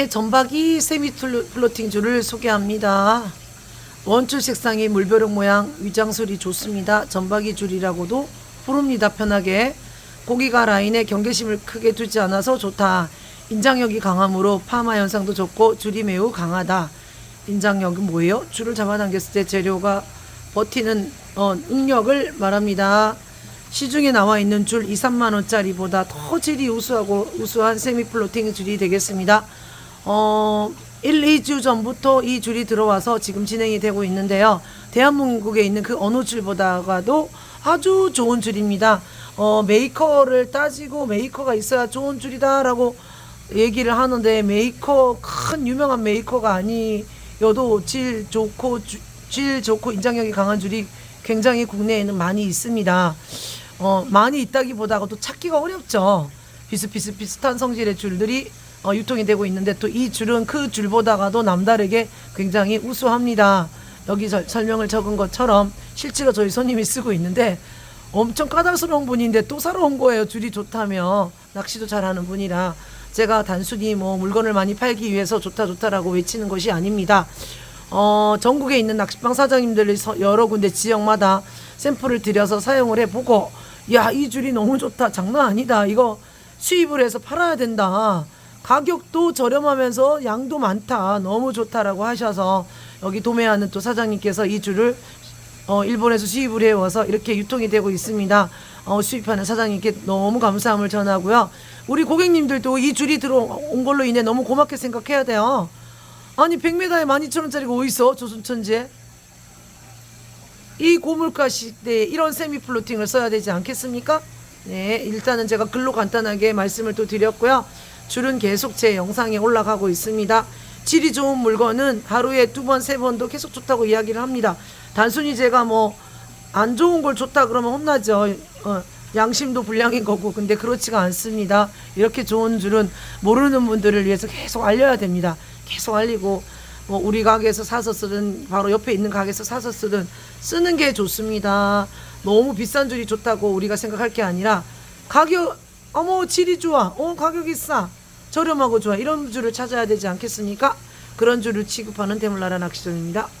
네, 전박이 세미 플로- 플로팅 줄을 소개합니다. 원줄 색상의 물벼룩 모양 위장술이 좋습니다. 전박이 줄이라고도 부릅니다. 편하게 고기가 라인에 경계심을 크게 두지 않아서 좋다. 인장력이 강함으로 파마 현상도 좋고 줄이 매우 강하다. 인장력은 뭐예요? 줄을 잡아당겼을 때 재료가 버티는 어, 능력을 말합니다. 시중에 나와 있는 줄 2, 3만 원짜리보다 더 질이 우수하고 우수한 세미 플로팅 줄이 되겠습니다. 어, 1, 2주 전부터 이 줄이 들어와서 지금 진행이 되고 있는데요. 대한민국에 있는 그 어느 줄보다가도 아주 좋은 줄입니다. 어, 메이커를 따지고 메이커가 있어야 좋은 줄이다라고 얘기를 하는데 메이커 큰 유명한 메이커가 아니어도 질 좋고 주- 질 좋고 인장력이 강한 줄이 굉장히 국내에는 많이 있습니다. 어, 많이 있다기보다도 찾기가 어렵죠. 비슷비슷 비슷한 성질의 줄들이 어, 유통이 되고 있는데 또 이 줄은 그 줄보다가도 남다르게 굉장히 우수합니다. 여기 서- 설명을 적은 것처럼 실제로 저희 손님이 쓰고 있는데 엄청 까다스러운 분인데 또 사러 온 거예요. 줄이 좋다며 낚시도 잘하는 분이라 제가 단순히 뭐 물건을 많이 팔기 위해서 좋다 좋다라고 외치는 것이 아닙니다. 어, 전국에 있는 낚시방 사장님들이 서- 여러 군데 지역마다 샘플을 들여서 사용을 해보고 야 이 줄이 너무 좋다 장난 아니다 이거 수입을 해서 팔아야 된다 가격도 저렴하면서 양도 많다 너무 좋다라고 하셔서 여기 도매하는 또 사장님께서 이 줄을 어, 일본에서 수입을 해와서 이렇게 유통이 되고 있습니다. 어, 수입하는 사장님께 너무 감사함을 전하고요. 우리 고객님들도 이 줄이 들어온 걸로 인해 너무 고맙게 생각해야 돼요. 아니 100m에 12,000원짜리가 어딨어 조선천지에 이 고물가 시대에 이런 세미 플로팅을 써야 되지 않겠습니까? 네 일단은 제가 글로 간단하게 말씀을 또 드렸고요 줄은 계속 제 영상에 올라가고 있습니다 질이 좋은 물건은 하루에 두 번 세 번도 계속 좋다고 이야기를 합니다 단순히 제가 뭐 안 좋은 걸 좋다 그러면 혼나죠 어, 양심도 불량인 거고 근데 그렇지가 않습니다 이렇게 좋은 줄은 모르는 분들을 위해서 계속 알려야 됩니다 계속 알리고 뭐 우리 가게에서 사서 쓰든 바로 옆에 있는 가게에서 사서 쓰든 쓰는 게 좋습니다. 너무 비싼 줄이 좋다고 우리가 생각할 게 아니라 가격 어머 질이 좋아. 어 가격이 싸. 저렴하고 좋아. 이런 줄을 찾아야 되지 않겠습니까? 그런 줄을 취급하는 대물나라 낚시점입니다.